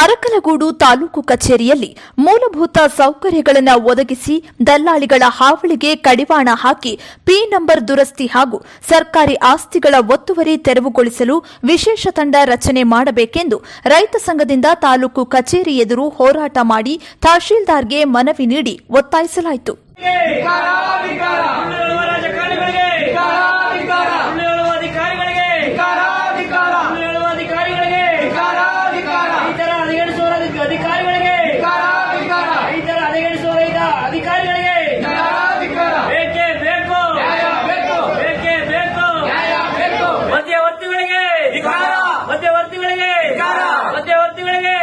ನಂಜನಗೂಡು ತಾಲೂಕು ಕಚೇರಿಯಲ್ಲಿ ಮೂಲಭೂತ ಸೌಕರ್ಯಗಳನ್ನು ಒದಗಿಸಿ ದಲ್ಲಾಳಿಗಳ ಹಾವಳಿಗೆ ಕಡಿವಾಣ ಹಾಕಿ ಪಿ ನಂಬರ್ ದುರಸ್ತಿ ಹಾಗೂ ಸರ್ಕಾರಿ ಆಸ್ತಿಗಳ ಒತ್ತುವರಿ ತೆರವುಗೊಳಿಸಲು ವಿಶೇಷ ತಂಡ ರಚನೆ ಮಾಡಬೇಕೆಂದು ರೈತ ಸಂಘದಿಂದ ತಾಲೂಕು ಕಚೇರಿ ಎದುರು ಹೋರಾಟ ಮಾಡಿ ತಹಶೀಲ್ದಾರ್ಗೆ ಮನವಿ ನೀಡಿ ಒತ್ತಾಯಿಸಲಾಯಿತು ಸುಳ್ಳು ಹೇಳುವ ರಾಜಕಾರಣಿಗಳಿಗೆ ಸುಳ್ಳು ಹೇಳುವ ಅಧಿಕಾರಿಗಳಿಗೆ ಸುಳ್ಳು ಹೇಳುವ ಅಧಿಕಾರಿಗಳಿಗೆ ರೈತರ ಹದಗೆಡಿಸುವ ಅಧಿಕಾರಿಗಳಿಗೆ ರೈತರ ಹದಗೆಡಿಸುವ ರೈತ ಅಧಿಕಾರಿಗಳಿಗೆ ಬೇಕೇ ಬೇಕು ಬೇಕೇ ಬೇಕು ಮಧ್ಯವರ್ತಿಗಳಿಗೆ ಮಧ್ಯವರ್ತಿಗಳಿಗೆ ಮಧ್ಯವರ್ತಿಗಳಿಗೆ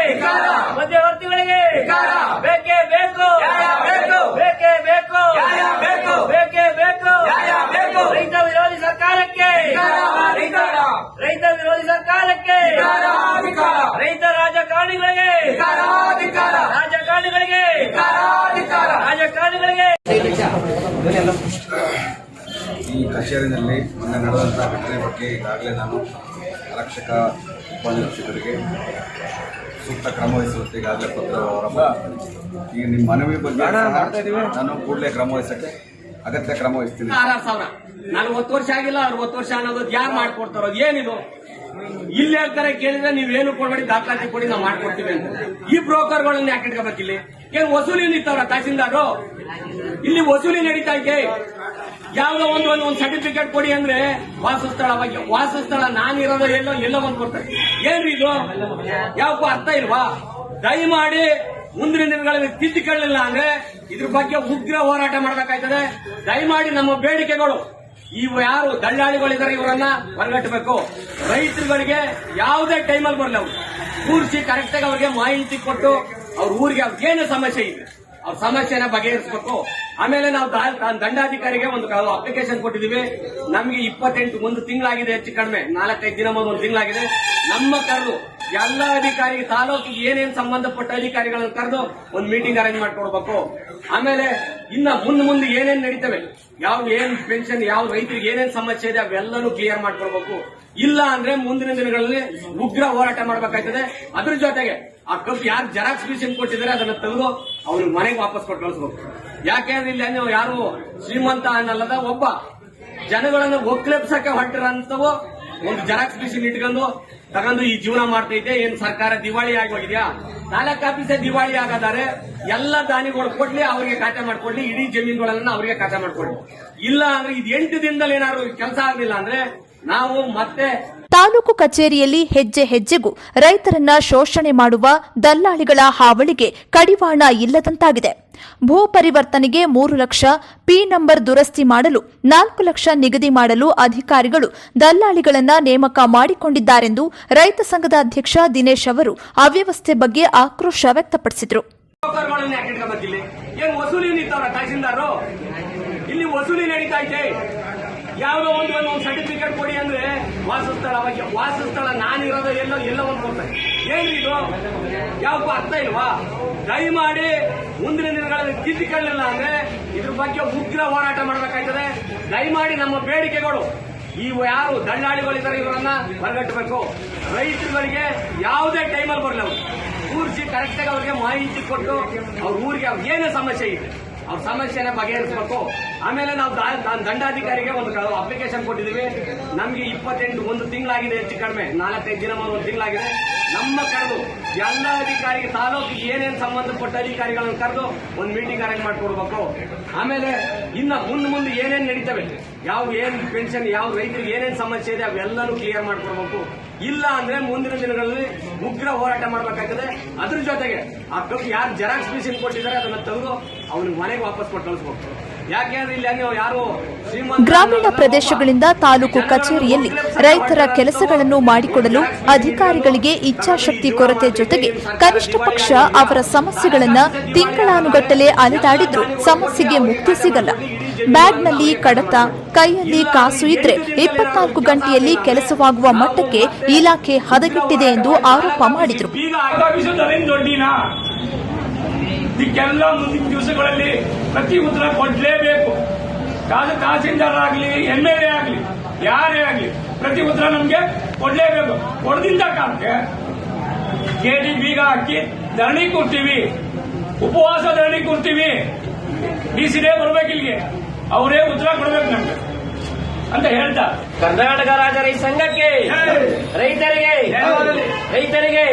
ಮಧ್ಯವರ್ತಿಗಳಿಗೆ ಬೇಕೇ ಬೇಕು ಬೇಕೇ ಬೇಕು ಬೇಕೇ ಬೇಕು ರೈತ ವಿರೋಧಿ ಸರ್ಕಾರಕ್ಕೆ ರೈತ ವಿರೋಧಿ ಸರ್ಕಾರಕ್ಕೆ ರೈತ ರಾಜಕಾರಣಿಗಳಿಗೆ ರಾಜಕಾರಣಿಗಳಿಗೆ ರಾಜಕಾರಣಿಗಳಿಗೆ ಈ ಕಚೇರಿನಲ್ಲಿ ಮೊನ್ನೆ ನಡೆದಂತಹ ಘಟನೆ ಬಗ್ಗೆ ಈಗಾಗಲೇ ನಾನು ಆರಕ್ಷಕ ಉಪನಿರೀಕ್ಷಕರಿಗೆ ಸೂಕ್ತ ಕ್ರಮ ವಹಿಸುವಂತೆ ಈಗಾಗಲೇ ಪತ್ರ ಈಗ ನಿಮ್ಮ ಮನವಿ ಬಗ್ಗೆ ನಾನು ಕೂಡಲೇ ಕ್ರಮ ವಹಿಸಕ್ಕೆ ಅಗತ್ಯ ಕ್ರಮ ವಹಿಸ್ತೀನಿ. ಆರಾರು ಸಾವಿರ ನಲ್ವತ್ತು ವರ್ಷ ಆಗಿಲ್ಲ, ಅರವತ್ತು ವರ್ಷ ಅನ್ನೋದು ಯಾರು ಮಾಡ್ಕೊಡ್ತಾರೋ, ಏನಿದು? ಇಲ್ಲಿ ಹೇಳ್ತಾರೆ ಕೇಳಿದ್ರೆ ನೀವೇನು ಕೊಡಬೇಡಿ, ದಾಖಲಾತಿ ಕೊಡಿ, ನಾವು ಮಾಡ್ಕೊಡ್ತೀವಿ ಅಂತ. ಈ ಬ್ರೋಕರ್ಗಳನ್ನ ಯಾಕೆ ಇಟ್ಕೋಬೇಕು ಇಲ್ಲಿ? ಏನ್ ವಸೂಲಿ ನಿಂತವ್ರ ತಹಸೀಲ್ದಾರು? ಇಲ್ಲಿ ವಸೂಲಿ ನಡೀತಾ ಇದೆ. ಯಾವ್ದೋ ಒಂದು ಒಂದು ಒಂದು ಸರ್ಟಿಫಿಕೇಟ್ ಕೊಡಿ ಅಂದ್ರೆ ವಾಸಸ್ಥಳ ಬಗ್ಗೆ ವಾಸಸ್ಥಳ ನಾನಿರೋದು ಎಲ್ಲೋ ಎಲ್ಲೋ ಒಂದು ಕೊಡ್ತಾರೆ. ಏನ್ರಿ ಇದು? ಯಾವಕ್ಕೂ ಅರ್ಥ ಇಲ್ವಾ? ದಯಮಾಡಿ ಮುಂದಿನ ದಿನಗಳಲ್ಲಿ ತಿದ್ದಿಕೊಳ್ಳಿಲ್ಲ ಅಂದ್ರೆ ಇದ್ರ ಬಗ್ಗೆ ಉಗ್ರ ಹೋರಾಟ ಮಾಡಬೇಕಾಯ್ತದೆ. ದಯಮಾಡಿ ನಮ್ಮ ಬೇಡಿಕೆಗಳು ಇವು ಯಾರು ದಳ್ಳಾಳಿಗಳಿದ್ದಾರೆ ಇವರನ್ನ ಹೊರಗಟ್ಟಬೇಕು ರೈತರುಗಳಿಗೆ ಯಾವುದೇ ಟೈಮಲ್ಲಿ ಬರಲಿ ಅವರು. ಕೂರಿಸಿ ಕರೆಕ್ಟಾಗಿ ಅವ್ರಿಗೆ ಮಾಹಿತಿ ಕೊಟ್ಟು ಅವ್ರ ಊರಿಗೆ ಅವ್ರಿಗೆ ಏನು ಸಮಸ್ಯೆ ಇದೆ ಅವ್ರ ಸಮಸ್ಯೆನ ಬಗೆಹರಿಸಬೇಕು. ಆಮೇಲೆ ನಾವು ದಂಡಾಧಿಕಾರಿಗೆ ಒಂದು ಅಪ್ಲಿಕೇಶನ್ ಕೊಟ್ಟಿದ್ದೀವಿ. ನಮಗೆ ಇಪ್ಪತ್ತೆಂಟು ಒಂದು ತಿಂಗಳಾಗಿದೆ, ಹೆಚ್ಚು ಕಡಿಮೆ. ನಾಲ್ಕೈದು ದಿನ ಒಂದು ತಿಂಗಳಾಗಿದೆ. ನಮ್ಮ ಕರೆದು, ಎಲ್ಲ ಅಧಿಕಾರಿಗೆ, ತಾಲೂಕಿಗೆ ಏನೇನು ಸಂಬಂಧಪಟ್ಟ ಅಧಿಕಾರಿಗಳನ್ನು ಕರೆದು ಒಂದು ಮೀಟಿಂಗ್ ಅರೇಂಜ್ ಮಾಡ್ಕೊಡ್ಬೇಕು. ಆಮೇಲೆ ಇನ್ನ ಮುಂದೆ ಮುಂದೆ ಏನೇನ್ ನಡೀತವೆ ಯಾವ ಏನ್ ಪೆನ್ಷನ್ ಯಾವ ರೈತರಿಗೆ ಏನೇನ್ ಸಮಸ್ಯೆ ಇದೆ ಅವೆಲ್ಲರೂ ಕ್ಲಿಯರ್ ಮಾಡ್ಕೊಡ್ಬೇಕು ಇಲ್ಲ ಅಂದ್ರೆ ಮುಂದಿನ ದಿನಗಳಲ್ಲಿ ಉಗ್ರ ಹೋರಾಟ ಮಾಡ್ಬೇಕಾಯ್ತದೆ. ಅದ್ರ ಜೊತೆಗೆ ಆ ಕಪ್ ಯಾರು ಜೆರಾಕ್ಸ್ ಮಿಷನ್ ಕೊಟ್ಟಿದ್ದಾರೆ, ಅದನ್ನ ತಂದು ಅವ್ರಿಗೆ ಮನೆಗೆ ವಾಪಸ್ ಕೊಟ್ಟು ಕಳಿಸ್ಬೇಕು. ಯಾಕೆಂದ್ರೆ ಇಲ್ಲಿ ಯಾರು ಶ್ರೀಮಂತ ಅನ್ನಲ್ಲದ ಒಬ್ಬ. ಜನಗಳನ್ನ ಒಕ್ಲೆಪ್ಸಕ್ಕೆ ಹೊರಟಿರಂತವು ಒಂದು ಜೆರಾಕ್ಸ್ ಮಿಷಿನ್ ಇಟ್ಕೊಂಡು ತಗೊಂಡು ಈ ಜೀವನ ಮಾಡ್ತೈತೆ. ಏನ್ ಸರ್ಕಾರ ದಿವಾಳಿ ಆಗಿ ಹೋಗಿದ್ಯಾ? ತಾಲೂಕ್ ಆಫೀಸೇ ದಿವಾಳಿ ಆಗದಾರೆ. ಎಲ್ಲ ದಾನಿಗಳು ಕೊಡ್ಲಿ, ಅವರಿಗೆ ಖಾತೆ ಮಾಡ್ಕೊಡ್ಲಿ. ಇಡೀ ಜಮೀನುಗಳನ್ನ ಅವ್ರಿಗೆ ಖಾತೆ ಮಾಡ್ಕೊಡ್ಲಿ. ಇಲ್ಲ ಅಂದ್ರೆ ಇದು ಎಂಟು ದಿನದಲ್ಲಿ ಏನಾದ್ರು ಕೆಲಸ ಆಗಲಿಲ್ಲ ಅಂದ್ರೆ ನಾವು ಮತ್ತೆ ತಾಲೂಕು ಕಚೇರಿಯಲ್ಲಿ ಹೆಜ್ಜೆ ಹೆಜ್ಜೆಗೂ ರೈತರನ್ನ ಶೋಷಣೆ ಮಾಡುವ ದಲ್ಲಾಳಿಗಳ ಹಾವಳಿಗೆ ಕಡಿವಾಣ ಇಲ್ಲದಂತಾಗಿದೆ. ಭೂ ಪರಿವರ್ತನೆಗೆ ಮೂರು ಲಕ್ಷ, ಪಿ ನಂಬರ್ ದುರಸ್ತಿ ಮಾಡಲು ನಾಲ್ಕು ಲಕ್ಷ ನಿಗದಿ ಮಾಡಲು ಅಧಿಕಾರಿಗಳು ದಲ್ಲಾಳಿಗಳನ್ನ ನೇಮಕ ಮಾಡಿಕೊಂಡಿದ್ದಾರೆಂದು ರೈತ ಸಂಘದ ಅಧ್ಯಕ್ಷ ದಿನೇಶ್ ಅವರು ಅವ್ಯವಸ್ಥೆ ಬಗ್ಗೆ ಆಕ್ರೋಶ ವ್ಯಕ್ತಪಡಿಸಿದರು. ಯಾವ್ದೋ ಒಂದು ಒಂದು ವಾಸಸ್ಥಳ ಬಗ್ಗೆ ವಾಸಸ್ಥಳ ನಾನಿರೋದು ಎಲ್ಲ ಎಲ್ಲೋ ಒಂದು ಕೊಡ್ತಾರೆ ಏನ್ರಿ ಇದು? ಯಾವಕ್ಕೂ ಅರ್ಥ ಇಲ್ವಾ? ದಯಮಾಡಿ ಮುಂದಿನ ದಿನಗಳಲ್ಲಿ ತಿದ್ದಿಕೊಳ್ಳಿಲ್ಲ ಅಂದ್ರೆ ಇದ್ರ ಬಗ್ಗೆ ಉಗ್ರ ಹೋರಾಟ ಮಾಡಬೇಕಾಯ್ತದೆ. ದಯಮಾಡಿ ನಮ್ಮ ಬೇಡಿಕೆಗಳು. ಇವು ಯಾರು ದಳ್ಳಾಳಿಗಳಿದ್ದಾರೆ ಇವರನ್ನ ಹೊರಗಟ್ಟಬೇಕು. ರೈತರುಗಳಿಗೆ ಯಾವುದೇ ಟೈಮಲ್ಲಿ ಬರಲಿ ಅವರು. ಕೂರಿಸಿ ಕರೆಕ್ಟಾಗಿ ಅವ್ರಿಗೆ ಮಾಹಿತಿ ಕೊಟ್ಟು ಅವ್ರ ಊರಿಗೆ ಅವ್ರಿಗೆ ಏನೇ ಸಮಸ್ಯೆ ಇದೆ ಅವ್ರ ಸಮಸ್ಯೆನ ಬಗೆಹರಿಸಬೇಕು. ಆಮೇಲೆ ನಾವು ನಾನು ದಂಡಾಧಿಕಾರಿಗೆ ಒಂದು ಅಪ್ಲಿಕೇಶನ್ ಕೊಟ್ಟಿದ್ದೀವಿ ನಮಗೆ ಇಪ್ಪತ್ತೆಂಟು, ಒಂದು ತಿಂಗಳಾಗಿದೆ ಹೆಚ್ಚು ಕಡಿಮೆ. ನಾಲ್ಕೈದು ದಿನ ಒಂದು ತಿಂಗಳಾಗಿದೆ. ನಮ್ಮ ಕರೆದು ಎಲ್ಲ ಅಧಿಕಾರಿಗೆ, ತಾಲೂಕಿಗೆ ಏನೇನು ಸಂಬಂಧಪಟ್ಟ ಅಧಿಕಾರಿಗಳನ್ನು ಕರೆದು ಒಂದು ಮೀಟಿಂಗ್ ಅರೇಂಜ್ ಮಾಡಿಕೊಡ್ಬೇಕು. ಆಮೇಲೆ ಇನ್ನ ಮುಂದೆ ಮುಂದೆ ಏನೇನು ನಡೀತವೆ ಯಾವ ಏನ್ ಪೆನ್ಷನ್ ಯಾವ ರೈತರಿಗೆ ಏನೇನು ಸಮಸ್ಯೆ ಇದೆ, ಅವೆಲ್ಲನೂ ಕ್ಲಿಯರ್ ಮಾಡ್ಕೊಡ್ಬೇಕು. ಇಲ್ಲ ಅಂದ್ರೆ ಮುಂದಿನ ದಿನಗಳಲ್ಲಿ ಉಗ್ರ ಹೋರಾಟ ಮಾಡಬೇಕಾಗ್ತದೆ. ಅದ್ರ ಜೊತೆಗೆ ಆ ಕಪ್ ಯಾರು ಜೆರಾಕ್ಸ್ ಮಿಷಿನ್ ಕೊಟ್ಟಿದ್ದಾರೆ ಅದನ್ನ ತೆಗೆದು ಅವ್ನಿಗೆ ಮನೆಗೆ ವಾಪಸ್ ಕೊಟ್ಟು ಕಳಿಸ್ಬೇಕು. ಗ್ರಾಮೀಣ ಪ್ರದೇಶಗಳಿಂದ ತಾಲೂಕು ಕಚೇರಿಯಲ್ಲಿ ರೈತರ ಕೆಲಸಗಳನ್ನು ಮಾಡಿಕೊಡಲು ಅಧಿಕಾರಿಗಳಿಗೆ ಇಚ್ಛಾಶಕ್ತಿ ಕೊರತೆ ಜೊತೆಗೆ ಕನಿಷ್ಠ ಪಕ್ಷ ಅವರ ಸಮಸ್ಯೆಗಳನ್ನು ತಿಂಗಳಾನುಗಟ್ಟಲೆ ಅಲೆದಾಡಿದ್ರೂ. ಸಮಸ್ಯೆಗೆ ಮುಕ್ತಿ ಸಿಗಲ್ಲ. ಬ್ಯಾಗ್ನಲ್ಲಿ ಕಡತ, ಕೈಯಲ್ಲಿ ಕಾಸು ಇದ್ರೆ ಇಪ್ಪತ್ನಾಲ್ಕು ಗಂಟೆಯಲ್ಲಿ ಕೆಲಸವಾಗುವ ಮಟ್ಟಕ್ಕೆ ಇಲಾಖೆ ಹದಗೆಟ್ಟಿದೆ ಎಂದು ಆರೋಪ ಮಾಡಿದರು. ಇದಕ್ಕೆಲ್ಲ ಮುಂದಿನ ದಿವಸಗಳಲ್ಲಿ ಪ್ರತಿ ಉತ್ತರ ಕೊಡ್ಲೇಬೇಕು. ಕಾದು ತಹಸೀಲ್ದಾರ್ ಆಗಲಿ, ಎಂ ಎಲ್ ಎ ಆಗಲಿ, ಯಾರೇ ಆಗಲಿ, ಪ್ರತಿ ಉತ್ತರ ನಮಗೆ ಕೊಡ್ಲೇಬೇಕು. ಕೊಡದಿಂದ ಕಾಲಕ್ಕೆ ಕೆಡಿ ಬೀಗ ಹಾಕಿ ಧರಣಿ ಕೂರ್ತೀವಿ ಉಪವಾಸ ಧರಣಿ ಕೂರ್ತೀವಿ ಡಿ ಬರಬೇಕು ಇಲ್ಲಿಗೆ ಅವರೇ ಉತ್ತರ ಕೊಡಬೇಕು ನಮ್ಗೆ. ಅಂತ ಹೇಳ್ತಾ. ಕರ್ನಾಟಕ ರಾಜ್ಯ ರೈತ ಸಂಘಕ್ಕೆ ರೈತರಿಗೆ ರೈತರಿಗೆ.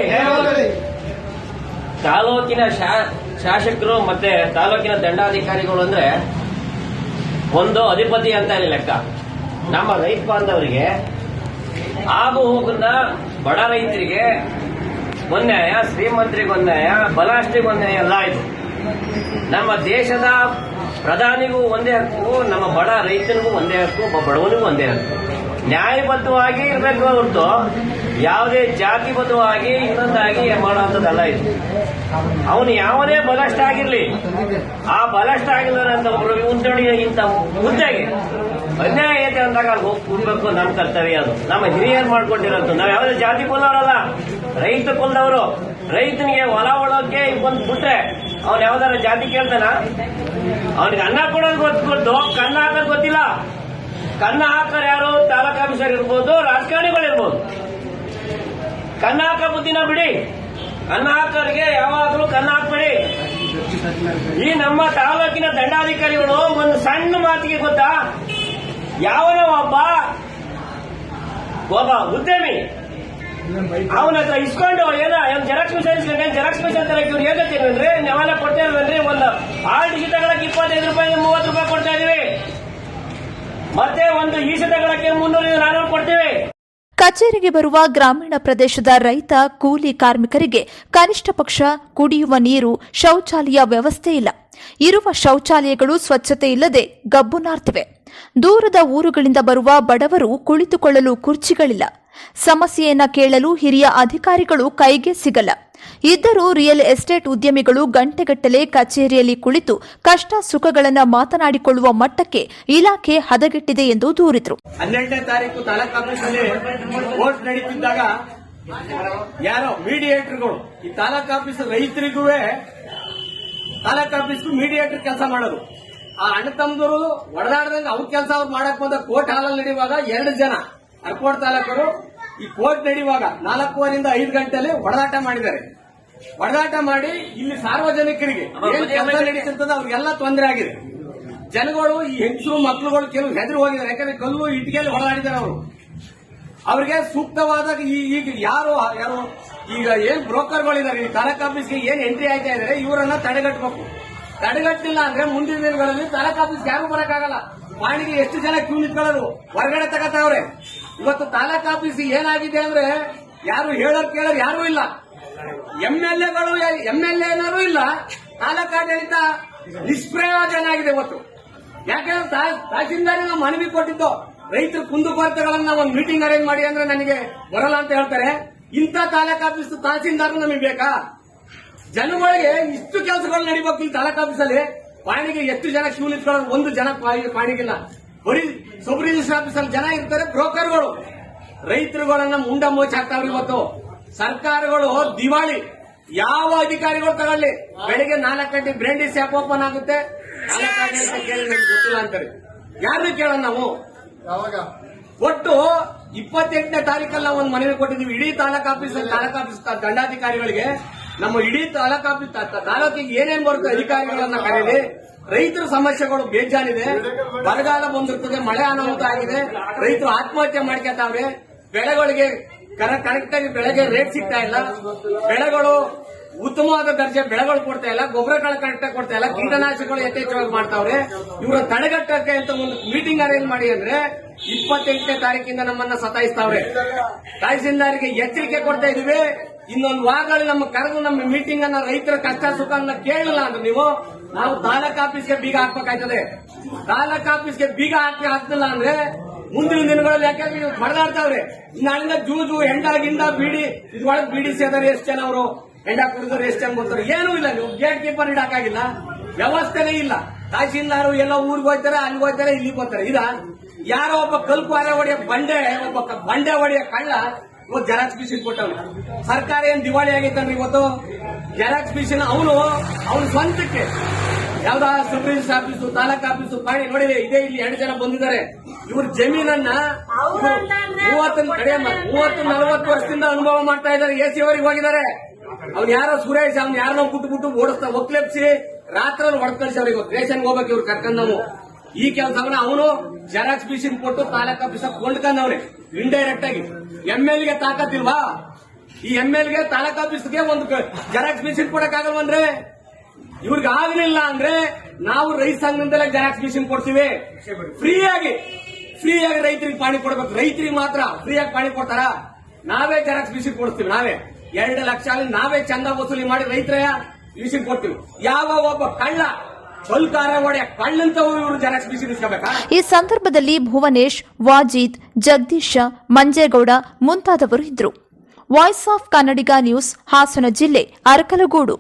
ತಾಲೂಕಿನ ಶಾಸಕರು ಮತ್ತೆ ತಾಲೂಕಿನ ದಂಡಾಧಿಕಾರಿಗಳು ಅಂದ್ರೆ ಒಂದು ಅಧಿಪತಿ ಅಂತ ಇಲ್ಲಿ ಲೆಕ್ಕ. ನಮ್ಮ ರೈತ ಬಾಂಧವರಿಗೆ ಆಗು ಹೋಗುന്ന ಬಡ ರೈತರಿಗೆ ಒನ್ಯಾಯ ಶ್ರೀಮಂತರಿಗೆ ಒನ್ಯಾಯ ಬಲಾಷ್ಟ್ರಿಗೆ ನ್ಯಾಯ ಎಲ್ಲ ಇದು ನಮ್ಮ ದೇಶದ ಪ್ರಧಾನಿಗೂ ಒಂದೇ ಹಕ್ಕು, ನಮ್ಮ ಬಡ ರೈತನಿಗೂ ಒಂದೇ ಹಕ್ಕು, ಒಬ್ಬ ಬಡವನಿಗೂ ಒಂದೇ ಹಕ್ಕು. ನ್ಯಾಯಬದ್ಧವಾಗಿ ಇರಬೇಕು ಹೊರತು. ಯಾವುದೇ ಜಾತಿಬದ್ಧವಾಗಿ ಇನ್ನೊಂದಾಗಿ ಮಾಡುವಂಥದ್ದಲ್ಲ ಇದು. ಅವನು ಯಾವನೇ ಬಲಷ್ಟ ಆಗಿರ್ಲಿ, ಆ ಬಲಷ್ಟ ಆಗಿಲ್ಲದಂತ ಒಬ್ಬರು ಉಂಟಡಿ ಇಂತ ಮುದ್ದೆಗೆ ಅನ್ಯಾಯ ಐತೆ ಅಂದಾಗ ಅಲ್ಲಿ ಹೋಗಿ ಕೂಡಬೇಕು ನಮ್ಮ ಕರ್ತವ್ಯ ಅದು. ನಮ್ಮ ಹಿರಿಯರು ಮಾಡ್ಕೊಂಡಿರೋದು? ನಾವು ಯಾವುದೇ ಜಾತಿ ಕುಲದವರಲ್ಲ ರೈತ ಕುಲದವರು. ರೈತನಿಗೆ ಹೊಲ ಒಳಕ್ಕೆ ಬಂದು ಬಿಟ್ರೆ ಅವ್ನು ಯಾವ್ದಾರ ಜಾತಿ ಕೇಳ್ತಾನ? ಅವನಿಗೆ ಅನ್ನ ಕೊಡೋದು ಗೊತ್ತು. ಕನ್ನ ಹಾಕೋದು ಗೊತ್ತಿಲ್ಲ. ಕನ್ನ ಹಾಕೋರು ಯಾರು ತಾಲೂಕ್ ಆಫೀಸರ್ ಇರ್ಬೋದು ರಾಜಕಾರಣಿಗಳಿರ್ಬೋದು. ಹಾಕೋ ಬುದ್ಧಿನ ಬಿಡಿ. ಕನ್ನಾಕರಿಗೆ ಯಾವಾಗಲೂ ಕನ್ನ ಹಾಕ್ಬೇಡಿ ಈ ನಮ್ಮ ತಾಲೂಕಿನ ದಂಡಾಧಿಕಾರಿಗಳು ಒಂದು ಸಣ್ಣ ಮಾತಿಗೆ ಗೊತ್ತಾ? ಯಾವನ ಒಬ್ಬ ಒಬ್ಬ ಉದ್ಯಮಿ. ಅವನ ಹತ್ರ ಇಸ್ಕೊಂಡು ಏನೋ ಜೆರಾಕ್ಸ್ ಮಿಷನ್ ಜೆರಾಕ್ಸ್ ಮಿಷನ್ ತರಕ್ಕೆ ಇವ್ರು ಹೇಳ್ತೀರಿ ನಾವೆಲ್ಲ ಕೊಡ್ತಾ ಇಲ್ವೇನ್ರಿ ಒಂದು ಆರು ಡಿಜಿ ತಗೊಳಕ್ಕೆ ಇಪ್ಪತ್ತೈದು ರೂಪಾಯಿ ಮೂವತ್ತು ರೂಪಾಯಿ ಕೊಡ್ತಾ ಇದೀವಿ. ಮತ್ತೆ ಒಂದು ಈ ಶೀತಗಳಕ್ಕೆ ಮುನ್ನೂರು ನಾನೂರು ಕೊಡ್ತೀವಿ. ಕಚೇರಿಗೆ ಬರುವ ಗ್ರಾಮೀಣ ಪ್ರದೇಶದ ರೈತ, ಕೂಲಿ ಕಾರ್ಮಿಕರಿಗೆ ಕನಿಷ್ಠ ಪಕ್ಷ ಕುಡಿಯುವ ನೀರು, ಶೌಚಾಲಯ ವ್ಯವಸ್ಥೆ ಇಲ್ಲ. ಇರುವ ಶೌಚಾಲಯಗಳು ಸ್ವಚ್ಛತೆ ಇಲ್ಲದೆ ಗಬ್ಬು ನಾರ್ತಿವೆ. ದೂರದ ಊರುಗಳಿಂದ ಬರುವ ಬಡವರು ಕುಳಿತುಕೊಳ್ಳಲು ಕುರ್ಚಿಗಳಿಲ್ಲ. ಸಮಸ್ಯೆಯನ್ನ ಕೇಳಲು ಹಿರಿಯ ಅಧಿಕಾರಿಗಳು ಕೈಗೆ ಸಿಗಲ್ಲ. ಇದ್ದರೂ ರಿಯಲ್ ಎಸ್ಟೇಟ್ ಉದ್ಯಮಿಗಳು ಗಂಟೆಗಟ್ಟಲೆ ಕಚೇರಿಯಲ್ಲಿ ಕುಳಿತು ಕಷ್ಟ ಸುಖಗಳನ್ನು ಮಾತನಾಡಿಕೊಳ್ಳುವ ಮಟ್ಟಕ್ಕೆ ಇಲಾಖೆ ಹದಗೆಟ್ಟಿದೆ ಎಂದು ದೂರಿದರು. ಹನ್ನೆರಡನೇ ತಾರೀಕು ನಡೀತಿದ್ದಾಗ ಯಾರೋ ಮೀಡಿಯೇಟರ್ಗಳು, ಈ ತಾಲೂಕು ಆಫೀಸ್ ರೈತರಿಗೂ ತಾಲೂಕು ಆಫೀಸ್ಗೂ ಮೀಡಿಯೇಟರ್ ಕೆಲಸ ಮಾಡೋದು. ಆ ಅಣ್ಣ ತಮ್ಮದವರು ಒಡದಾಡ್ದಂಗೆ ಅವ್ರ ಕೆಲಸ ಅವ್ರು ಮಾಡಕ್ ಬಂದ ಕೋರ್ಟ್ ಹಾಲಲ್ಲಿ ನಡೆಯುವಾಗ ಎರಡು ಜನ ಅರ್ಕೋಟ್ ತಾಲೂಕರು ಈ ಕೋರ್ಟ್ ನಡೆಯುವಾಗ ನಾಲ್ಕೂವರೆಯಿಂದ ಐದು ಗಂಟೆಯಲ್ಲಿ ಹೊಡೆದಾಟ ಮಾಡಿದ್ದಾರೆ. ಹೊಡೆದಾಟ ಮಾಡಿ ಇಲ್ಲಿ ಸಾರ್ವಜನಿಕರಿಗೆ ಕೆಲಸ ನಡೀತಿರ್ತದೆ ಅವ್ರಿಗೆಲ್ಲ ತೊಂದರೆ ಆಗಿದೆ. ಜನಗಳು ಈ ಹೆಂಗಸರು ಮಕ್ಕಳುಗಳು ಕೆಲವು ಹೆದರು ಹೋಗಿದ್ದಾರೆ. ಯಾಕಂದ್ರೆ ಕಲ್ಲು ಇಟ್ಟಿಗೆಯಲ್ಲಿ ಹೊಡೆದಾಡಿದ್ದಾರೆ ಅವರು. ಅವರಿಗೆ ಸೂಕ್ತವಾದ ಈ ಈಗ ಯಾರು ಯಾರು ಈಗ ಏನ್ ಬ್ರೋಕರ್ಗಳಿದ್ದಾರೆ ಈ ತಾಲೂಕ್ ಆಫೀಸ್ಗೆ ಏನ್ ಎಂಟ್ರಿ ಆಯ್ತಾ ಇದಾರೆ ಇವರನ್ನ ತಡೆಗಟ್ಟಬೇಕು ತಡೆಗಟ್ಟಿಲ್ಲ ಅಂದ್ರೆ ಮುಂದಿನ ದಿನಗಳಲ್ಲಿ ತಾಲೂಕು ಆಫೀಸ್ಗೆ ಯಾರು ಬರಕ್ಕಾಗಲ್ಲ. ಪಾಣಿಗೆ ಎಷ್ಟು ಜನ ಕ್ಯೂ ನಿಂತ್ಕೊಳ್ಳೋದು ಹೊರಗಡೆ ತಗತಾವ್ರೆ. ಇವತ್ತು ತಾಲೂಕು ಆಫೀಸ್ ಏನಾಗಿದೆ ಅಂದ್ರೆ ಯಾರು ಹೇಳೋರ್ ಕೇಳೋರು ಯಾರು ಇಲ್ಲ. ಎಂ ಎಲ್ ಎಗಳು, ಎಂ ಎಲ್ ಎನರು ಇಲ್ಲ. ತಾಲೂಕಾಡಳಿತ ನಿಷ್ಪ್ರಯೋಜನ ಆಗಿದೆ ಇವತ್ತು ಯಾಕಂದ್ರೆ ತಹಸೀಲ್ದಾರಿ ನಾವು ಮನವಿ ಕೊಟ್ಟಿದ್ದು. ರೈತರ ಕುಂದುಕೊರತೆಗಳನ್ನ ಒಂದು ಮೀಟಿಂಗ್ ಅರೇಂಜ್ ಮಾಡಿ ಅಂದ್ರೆ ನನಗೆ ಬರಲ್ಲ ಅಂತ ಹೇಳ್ತಾರೆ. ಇಂಥ ತಾಲೂಕು ಆಫೀಸ್ ತಹಸೀಲ್ದಾರ್ ನಮಗೆ ಬೇಕಾ? ಜನಗಳಿಗೆ ಇಷ್ಟು ಕೆಲಸಗಳು ನಡಿಬೇಕು ಈ ತಾಲೂಕು ಆಫೀಸಲ್ಲಿ ಪಾಣಿಗೆ ಎಷ್ಟು ಜನ ಕ್ಯೂ ನಿಂತ್ಕೊಳ್ಳೋದು ಒಂದು ಜನ ಪಾಣಿ- ಪಾಣಿಗಿಲ್ಲ. ಬರೀ ಸಬ್ ರಿಜಿಸ್ಟರ್ ಆಫೀಸಲ್ಲಿ ಜನ ಇರ್ತಾರೆ ಬ್ರೋಕರ್ಗಳು. ರೈತರುಗಳನ್ನ ಮುಂಡ ಮೋಚ್ ಹಾಕ್ತಾವ್ರಿ ಇವತ್ತು. ಸರ್ಕಾರಗಳು ದಿವಾಳಿ. ಯಾವ ಅಧಿಕಾರಿಗಳು ತಗೊಳ್ಳಿ? ಬೆಳಿಗ್ಗೆ ನಾಲ್ಕು ಗಂಟೆ ಬ್ರ್ಯಾಂಡಿ ಸ್ಯಾಪ್ ಓಪನ್ ಆಗುತ್ತೆ. ನಾಲ್ಕು ಗಂಟೆ ಅಂತ ಕೇಳಿ ನಮ್ಗೆ ಗೊತ್ತಿಲ್ಲ ಅಂತಾರೆ. ಯಾರು ಕೇಳೋಣ ನಾವು? ಒಟ್ಟು ಇಪ್ಪತ್ತೆಂಟನೇ ತಾರೀಕಲ್ಲಿ ನಾವು ಒಂದು ಮನವಿ ಕೊಟ್ಟಿದ್ದೀವಿ. ಇಡೀ ತಾಲೂಕು ಆಫೀಸ್ ತಾಲೂಕ್ ಆಫೀಸ್ ದಂಡಾಧಿಕಾರಿಗಳಿಗೆ ನಮ್ಮ ಇಡೀ ತಾಲೂಕಾಪಿ ಆಫೀಸ್ ತ- ತ- ತಾಲೂಕಿಗೆ ಏನೇನ್ ಬರುತ್ತೆ ಅಧಿಕಾರಿಗಳನ್ನ ಕರೆಯಲಿ ರೈತರ ಸಮಸ್ಯೆಗಳು ಬೇಜಾನಿದೆ ಬರಗಾಲ ಬಂದಿರ್ತದೆ, ಮಳೆ ಅನಾಹುತ ಆಗಿದೆ, ರೈತರು ಆತ್ಮಹತ್ಯೆ ಮಾಡ್ಕೊತಾವ್ರೆ, ಬೆಳೆಗಳಿಗೆ ಕರೆಕ್ಟ್ ಆಗಿ ಬೆಳೆಗೆ ರೇಟ್ ಸಿಗ್ತಾ ಇಲ್ಲ, ಬೆಳೆಗಳು ಉತ್ತಮವಾದ ದರ್ಜೆ ಬೆಳೆಗಳು ಕೊಡ್ತಾ ಇಲ್ಲ, ಗೊಬ್ಬರಗಳು ಕರೆಕ್ಟ್ ಆಗಿ ಕೊಡ್ತಾ ಇಲ್ಲ, ಕೀಟನಾಶಕಗಳು ಯಥೇಚ್ಛವಾಗಿ ಮಾಡ್ತಾವ್ರೆ. ಇವರ ತಡೆಗಟ್ಟಕ್ಕೆ ಅಂತ ಒಂದು ಮೀಟಿಂಗ್ ಅರೇಂಜ್ ಮಾಡಿ ಅಂದ್ರೆ ಇಪ್ಪತ್ತೆಂಟನೇ ತಾರೀಕಿಂದ ನಮ್ಮನ್ನ ಸತಾಯಿಸ್ತಾವ್ರೆ. ತಹಸೀಲ್ದಾರಿಗೆ ಎಚ್ಚರಿಕೆ ಕೊಡ್ತಾ ಇದೀವಿ. ಇನ್ನೊಂದು ವಾರಗಳಲ್ಲಿ ನಮ್ಮ ಕರೆದು ನಮ್ಮ ಮೀಟಿಂಗ್ ಅನ್ನ ರೈತರ ಕಷ್ಟ ಸುಖವನ್ನ ಕೇಳಲಿಲ್ಲ ಅಂದ್ರೆ ನೀವು, ನಾವು ತಾಲೂಕ್ ಆಫೀಸ್ಗೆ ಬೀಗ ಹಾಕ್ಬೇಕಾಯ್ತದೆ. ತಾಲೂಕ್ ಆಫೀಸ್ಗೆ ಬೀಗ ಹಾಕಿ ಹಾಕ್ತಿಲ್ಲ ಅಂದ್ರೆ ಮುಂದಿನ ದಿನಗಳಲ್ಲಿ ಯಾಕಂದ್ರೆ ಹೊಡೆದಾಡ್ತಾವ್ರೆ ನಾಳಿಂದ ಜೂಜು, ಹೆಂಡ, ಗಿಂಡ, ಬೀಡಿ, ಇದ್ರೊಳಗೆ ಬೀಡಿ ಸೇದಾರೆ ಎಷ್ಟು ಜನ ಅವರು? ಹೆಂಡ ಕುಡಿದ್ರೆ ಎಷ್ಟು ಜನ ಬರ್ತಾರೆ? ಏನೂ ಇಲ್ಲ ನೀವು. ಗೇಟ್ ಕೀಪರ್ ಇಡಕ್ಕಾಗಿಲ್ಲ. ವ್ಯವಸ್ಥೆನೇ ಇಲ್ಲ. ತಹಸೀಲ್ದಾರು ಎಲ್ಲ ಊರಿಗೆ ಹೋಗ್ತಾರೆ ಅಲ್ಲಿ ಹೋಗ್ತಾರೆ ಇಲ್ಲಿ ಹೋಗ್ತಾರೆ. ಇದ ಯಾರೋ ಒಬ್ಬ ಕಲ್ಕುವಾರೆ ಹೊಡೆಯ ಬಂಡೆ, ಒಬ್ಬ ಬಂಡೆ ಹೊಡೆಯ ಕಳ್ಳ ಇವತ್ತು ಜೆರಾಕ್ಸ್ ಮಿಷಿನ್ ಕೊಟ್ಟವನು ಸರ್ಕಾರ ಏನ್ ದಿವಾಳಿ ಆಗೈತನ್ರಿ ಇವತ್ತು? ಜೆರಾಕ್ಸ್ ಮಿಷಿನ್ ಅವನು ಅವನ ಸ್ವಂತಕ್ಕೆ. ಯಾವ್ದಾ sub register office taluk office ಪಾಣಿ ನೋಡಿ ಇದೇ ಇಲ್ಲಿ ಎರಡು ಜನ ಬಂದಿದ್ದಾರೆ. ಇವ್ರ ಜಮೀನನ್ನ ಮೂವತ್ತು ಕಡೆ ಮೂವತ್ತು ನಲವತ್ತು ವರ್ಷದಿಂದ ಅನುಭವ ಮಾಡ್ತಾ ಇದ್ದಾರೆ ಎ ಸಿ ಅವರಿಗೆ ಹೋಗಿದ್ದಾರೆ. ಅವ್ನು ಯಾರೋ ಸುರೇಶ್ ಅವ್ನು ಯಾರನ್ನೋ ಬಿಟ್ಟು ಬಿಟ್ಟು ಓಡಿಸ್ತಾ ಒಕ್ಲೆಪ್ಸಿ ರಾತ್ರಿ ಹೊಡ್ಕಳ್ಸಿ ಅವ್ರಿಗೆ ರೇಷನ್ಗೆ ರೇಷನ್ ಹೋಗ್ಬೇಕು ಇವ್ರು ಕರ್ಕೊಂಡ್ ನಾವು ಈ ಕೆಲಸವನ್ನ ಅವನು ಜೆರಾಕ್ಸ್ ಮಿಷಿನ್ ಕೊಟ್ಟು ತಾಲೂಕ್ ಆಫೀಸ್ ಕೊಂಡ್ಕೊಂಡವ್ರೆ ಇಂಡೈರೆಕ್ಟ್ ಆಗಿ. ಗೆ ತಾಕತ್ತಿಲ್ವಾ? ಈ ಎಂ ಎಲ್ಗೆ ತಾಲೂಕ್ ಆಫೀಸ್ಗೆ ಒಂದು ಜೆರಾಕ್ಸ್ ಮಿಷಿನ್ ಕೊಡಕ್ಕಾಗಲ್ವಂದ್ರೆ ಇವ್ರಿಗೆ ಆಗಲಿಲ್ಲ ಅಂದ್ರೆ ನಾವು ರೈತ ಸಂಘದಿಂದಲೇ ಜೆರಾಕ್ಸ್ ಮಿಷಿನ್ ಕೊಡ್ತೀವಿ. ಫ್ರೀಯಾಗಿ ಫ್ರೀಯಾಗಿ ರೈತರಿಗೆ ಪಾಣಿ ಕೊಡ್ಬೇಕು. ರೈತರಿಗೆ ಮಾತ್ರ ಫ್ರೀಯಾಗಿ ಪಾಣಿ ಕೊಡ್ತಾರ. ನಾವೇ ಜೆರಾಕ್ಸ್ ಮಿಷಿನ್ ಕೊಡ್ತೀವಿ ನಾವೇ. ಎರಡು ಲಕ್ಷ ನಾವೇ ಚಂದ ವಸೂಲಿ ಮಾಡಿ ರೈತರ ಮಿಷಿನ್ ಕೊಡ್ತೀವಿ. ಯಾವ ಒಬ್ಬ ಕಳ್ಳ ಈ ಸಂದರ್ಭದಲ್ಲಿ ಭುವನೇಶ್, ವಾಜೀದ್, ಜಗದೀಶ ಮಂಜೇಗೌಡ ಮುಂತಾದವರು ಇದ್ದರು voice of Kannadiga news Hassan ಜಿಲ್ಲೆ ಅರಕಲಗೂಡು.